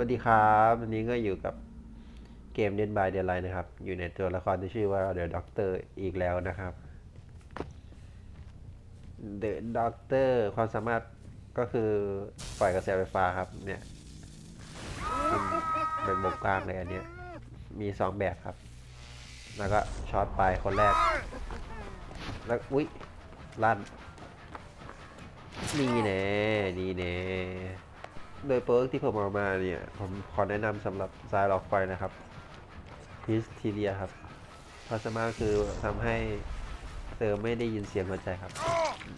วัสดีครับ วันนี้ก็อยู่กับเกม Dead by Daylight นะครับ อยู่ในตัวละครที่ชื่อว่า The Doctor อีกแล้วนะครับ The Doctor ความสามารถก็คือปล่อยกระแสไฟฟ้าครับ เนี่ยเป็นเป็นบกกว้างเลยอันเนี้ยมีสองแบบครับ แล้วก็ช็อตไปคนแรก แล้วอุ๊ยลั่นนี่แน่นี่แน่ โดยเปิร์กที่ผมเอามาเนี่ย ผมขอแนะนำสำหรับสายล็อกไฟนะครับพิสทีเรียครับควาสมารถคือทำให้เซอร์ไม่ได้ยินเสียงหัวใจครับ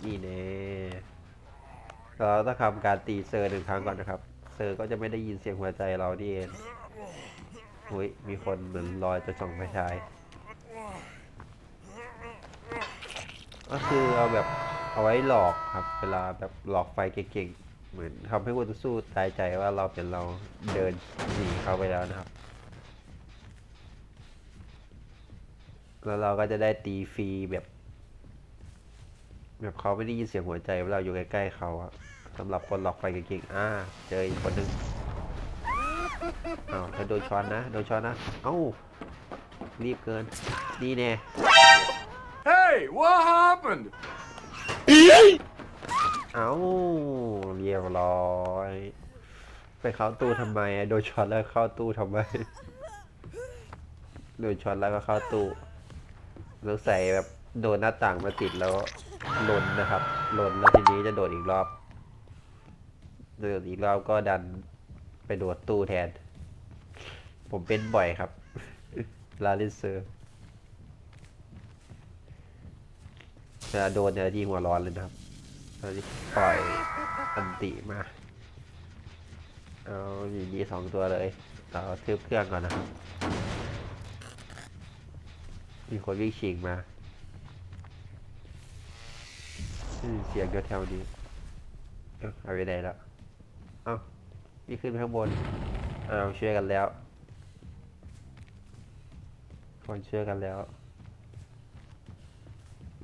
นี่แน่เราต้องทำการตีเซอร์หนึ่งครั้งก่อนนะครับ เซอร์ก็จะไม่ได้ยินเสียงหัวใจเรานี่เองอุ้ยมีคนเหมือนลอยจะส่องไฟฉาย ก็คือเอาแบบเอาไว้หลอกครับ เวลาแบบหลอกไฟเก่งๆ เหมือนทำให้คู่ต่อสู้ตายใจว่าเราเป็นเราเดินหนีเขาไปแล้วนะครับ แล้วเราก็จะได้ตีฟรีแบบ แบบเขาไม่ได้ยินเสียงหัวใจเวลาอยู่ใกล้ๆเขาอะสำหรับคนหลอกไฟเก่งๆอ่าเจออีกคนหนึ่งอ้าวถ้าโดนช้อนนะโดนช้อนนะ เอ้ารีบเกินนี่แน่ Hey, what happened? เอาเรียบร้อยไปเข้าตู้ทำไมโดนช็อตแล้วเข้าตู้ทำไมโดนช็อตแล้วก็เข้าตู้แล้วใส่แบบโดนหน้าต่างมาติดแล้วหล่นนะครับหล่นแล้วทีนี้จะโดดอีกรอบโดดอีกรอบก็ดันไปโดดตู้แทน ผมเป็นบ่อยครับ ลาลิเซอร์เวลาโดนเนี่ยที่หัวร้อนเลยนะครับ เราจะปล่อยอันติมา เอาอย่างนี้สองตัวเลย เราทึบเครื่องก่อนนะครับ มีคนวิ่งชิงมาเสียงแถวๆนี้เอาไปไหนแล้ว เอ้ามีขึ้นไปข้างบน เอาช่วยกันแล้ว คนช่วยกันแล้ว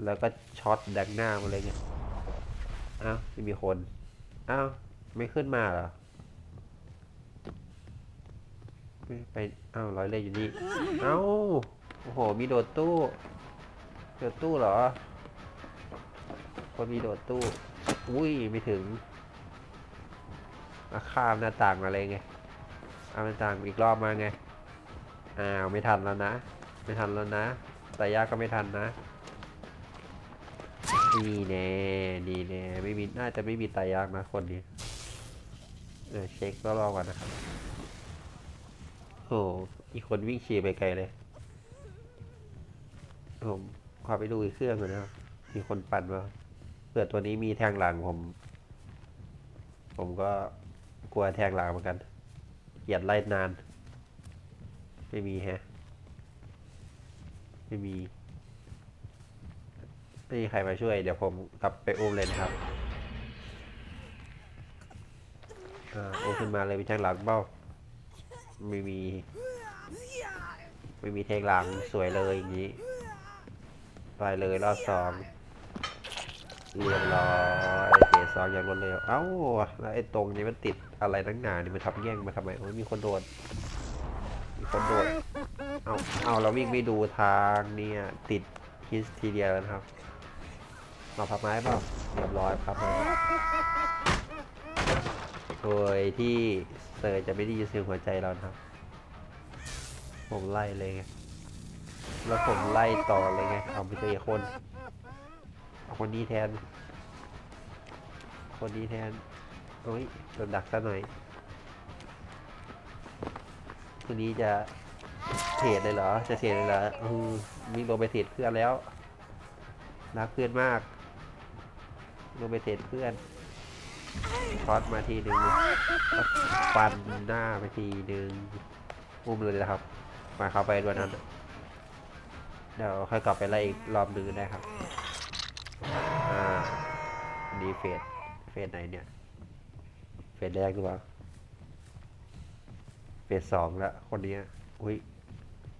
แล้วก็ช็อตแดกหน้ามาเลยไง อ้าวไม่มีคน อ้าว ไม่ขึ้นมาเหรอไม่ไปอ้าวร้อยเลยอยู่นี่ เอ้า โอ้โห มีโดดตู้ โดดตู้เหรอ คนมีโดดตู้ อุ้ย ไม่ถึงอาข้ามหน้าต่างมาเลยไง เอาหน้าต่างอีกรอบมาไง อ้าว ไม่ทันแล้วนะ ไม่ทันแล้วนะ แต่ยากก็ไม่ทันนะ นี่แน่นี่แน่ไม่มีน่าจะไม่มีตายยากนะคนนี้เออเช็ครอก่อนนะครับโอ้อีกคนวิ่งฉี่ไปไกลเลยผมขอไปดูอีกเครื่องก่อนนะครับมีคนปั่นมาเผื่อตัวนี้มีแทงหลังผม ผมก็กลัวแทงหลังเหมือนกันเหยียดไล่นาน ไม่มีแฮะ ไม่มี ไม่มีใครมาช่วย เดี๋ยวผมกลับไปอุ้มเลยนะครับอ่าอุ้มขึ้นมาเลยมีแทงหลังเบ้าไม่มี ไม่มีแทงหลังสวยเลยอย่างนี้ไปเลยรอบสองเรียบร้อยเฟสสองอย่างรวดเร็วเอ้าแล้วไอ้ตรงนี้มันติดอะไรตั้งหนานี่มันทับแย่งมาทำไมโอ้ยมีคนโดนมีคนโดนเอาเอาเราวิ่งไม่ดูทางเนี่ยติดคิสทีเดียวแล้วครับ มาพับไม้เปล่าเรียบร้อยพับไม้โดยที่เซอร์จะไม่ได้ยินเสียงหัวใจเรานะครับ ผมไล่เลยไงแล้วผมไล่ต่อเลยไง เอาไปเจออีกคน เอาคนนี้แทน คนนี้แทน โอ้ยโดนดักซะหน่อยคนนี้จะเทรดเลยเหรอ จะเทรดเลยเหรออืมวิ่งลงไปเทรดเพื่อนแล้วรักเพื่อนมาก ลงไปเทรดเพื่อนช็อตมาทีหนึ่งฟันหน้าไปทีหนึ่งอุ้มเลยนะครับ มาเข้าไปด้วยนั้นเดี๋ยวค่อยกลับไปไล่อีกรอบนึงได้ครับอ่าดีเฟสเฟสไหนเนี่ย เฟสแรกหรือเปล่าเฟสสองละคนนี้อุ้ย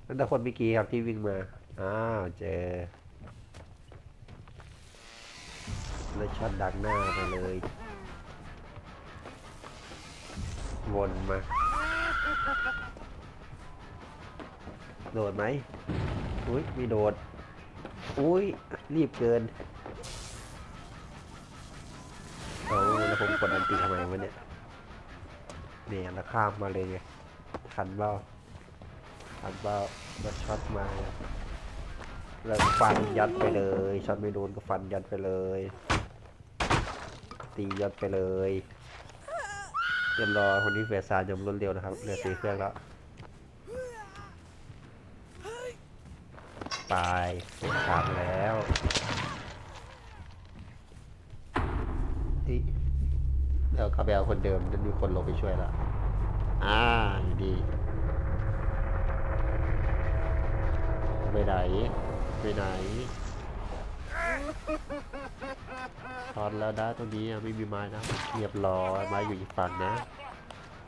นั่นแต่คนเมื่อกี้ครับที่วิ่งมา อ้าวเจอ แล้วช็อตดักหน้าไปเลย วนมา โดดไหม อุ้ยไม่โดด อุ้ย รีบเกินเอาแล้วผมกดอันตีทำไมวะเนี่ย เนี่ยแล้วข้ามมาเลยไงทันเบ้าทันเบ้าแล้วช็อตมาแล้วฟันยัดไปเลยช็อตไม่โดนก็ฟันยัดไปเลย ตียัดไปเลยเรียบร้อยคนนี้เฟสซานยมรวดเร็วนะครับเหลือสี่เครื่องแล้วตายขาดแล้วอิเดี๋ยวกลับไปเอาคนเดิมจะมีคนลงไปช่วยแล้วอ่าอยู่ดีไปไหนไปไหน ทอนแล้วนะตรงนี้ไม่มีไม้นะเรียบร้อยไม้อยู่อีกฝั่งนะ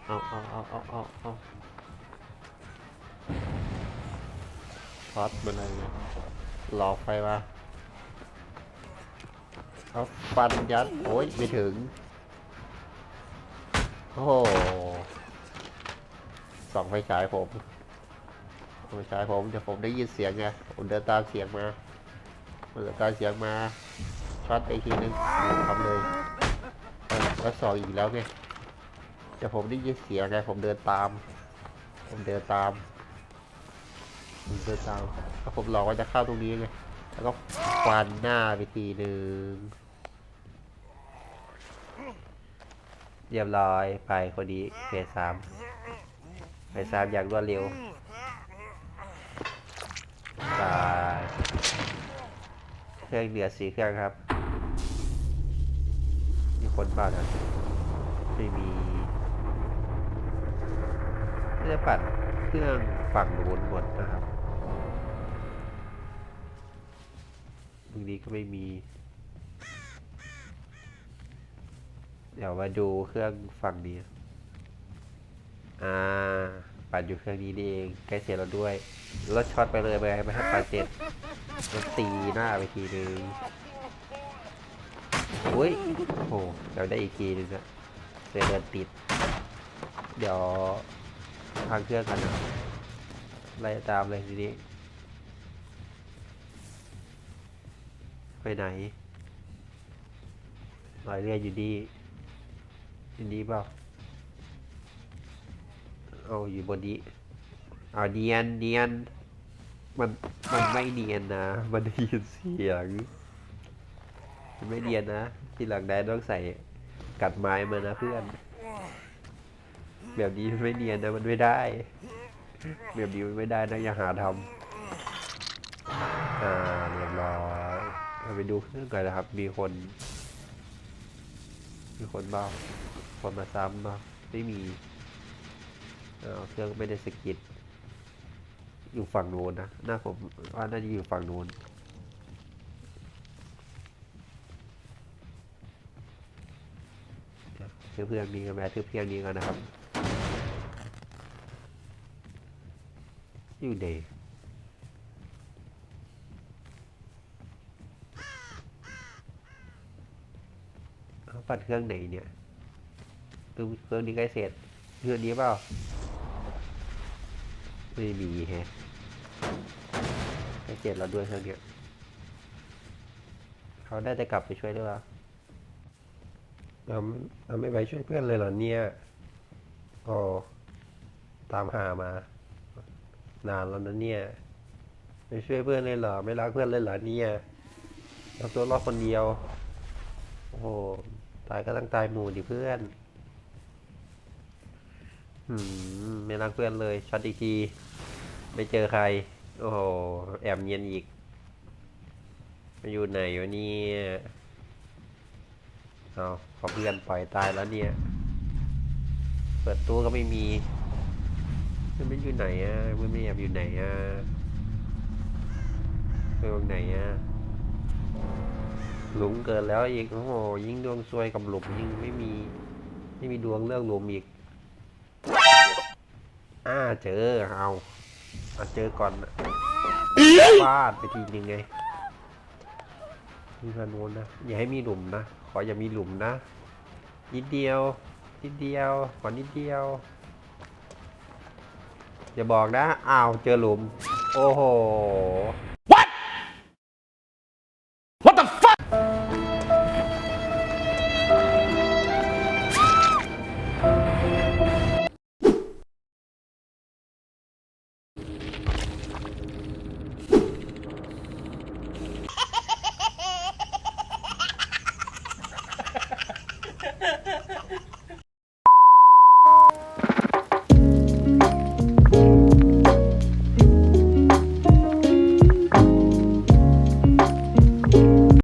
เอาเอาเอาเอาเอาเอาทอดมันอะไรเนี่ยหลอกไฟมาเอาฟันยัดโอ้ยไม่ถึงโอ้โหส่องไฟฉายผมส่องไฟฉายผมเดี๋ยวผมได้ยินเสียงไงผมเดินตามเสียงมาเดินตามเสียงมา ช็อตไปอีกทีนึงทำเลยเออแล้วสองอีกแล้วไงเดี๋ยวผมได้ยินเสียงไงผมเดินตาม ผมเดินตามผมเดินตามแล้วผมหลอกว่าจะเข้าตรงนี้ไงแล้วก็ฟันหน้าไปทีนึงเรียบร้อยไปคนดีเฟสสามเฟสสามอยางรวดเร็วตายเครื่องเหลือสีเครื่องครับ คนบ้างนะไม่มีน่าจะปัดเครื่องฝั่งนู้นหมดนะครับตรงนี้ก็ไม่มี เดี๋ยวมาดูเครื่องฝั่งนี้อ่าปัดอยู่เครื่องนี้นี่เองใกล้เสร็จแล้วด้วยรถช็อตไปเลยไปไม่ให้ปัดเสร็จตีหน้าไปทีนึง อุ้ยโหเดี๋ยวได้อีกทีนึงอะเสือเดินติด เดี๋ยวทางเครื่องกันนะไล่ตามเลยทีนี้ ไปไหนรอยเลืออยู่ดีอยู่ดีเปล่าเอาอยู่บนนี้เอาเนียนเนียนมันมันไม่เนียนนะ มันได้ยินเสียง ไม่เนียนนะ ทีหลังได้ต้องใส่กัดไม้มานะเพื่อน แบบนี้ไม่เนียนนะมันไม่ได้ แบบนี้มันไม่ได้นะอย่าหาทำอ่าเรียบร้อยเราไปดูเครื่องก่อนนะครับ มีคน มีคนบ้างคนมาซ้ำบ้างไม่มีอ้าวเครื่องไม่ได้สกิดอยู่ฝั่งโน้นนะหน้าผมว่าน่าจะอยู่ฝั่งโน้น เดี๋ยวเพื่อนมีกันแม่เพื่อนเพียงนี้กันนะครับอยู่เดย์เอาปัดเครื่องไหนเนี่ยเครื่อเครื่องนี้ใกล้เสร็จเครื่องนี้เปล่า ไม่มีแฮะใกล้เสร็จแล้วด้วยเครื่องเนี้ยเขาได้จะกลับไปช่วยด้วยเปล่า เราไม่เราไม่ไปช่วยเพื่อนเลยเหรอเนี่ยโอ้ตามหามานานแล้วนะเนี่ยไม่ช่วยเพื่อนเลยเหรอไม่รักเพื่อนเลยเหรอเนี่ยเอาตัวรอดคนเดียว โอ้โหตายก็ต้องตายหมู่ดิเพื่อนอืมไม่รักเพื่อนเลยช็อตอีกทีไม่เจอใคร โอ้โหแอบเนียนอีกมาอยู่ไหนวะเนี่ย เอาขอเพื่อนปล่อยตายแล้วเนี่ย เปิดตู้ก็ไม่มี มันไม่อยู่ไหนอะ มันไม่แอบอยู่ไหนอะไปตรงไหนอะ หลุมเกินแล้วอีก โอ้โห ยิ่งดวงซวยกับหลุมยิ่งไม่มี ไม่มีดวงเรื่องหลุมอีก อ่าเจอ เอา เอาเจอก่อนนะฟาดไปทีนึงไง มีพานูนนะ อย่าให้มีหลุมนะ ขออย่ามีหลุมนะ นิดเดียว นิดเดียว ขอนิดเดียว อย่าบอกนะ อ้าว เจอหลุม โอ้โห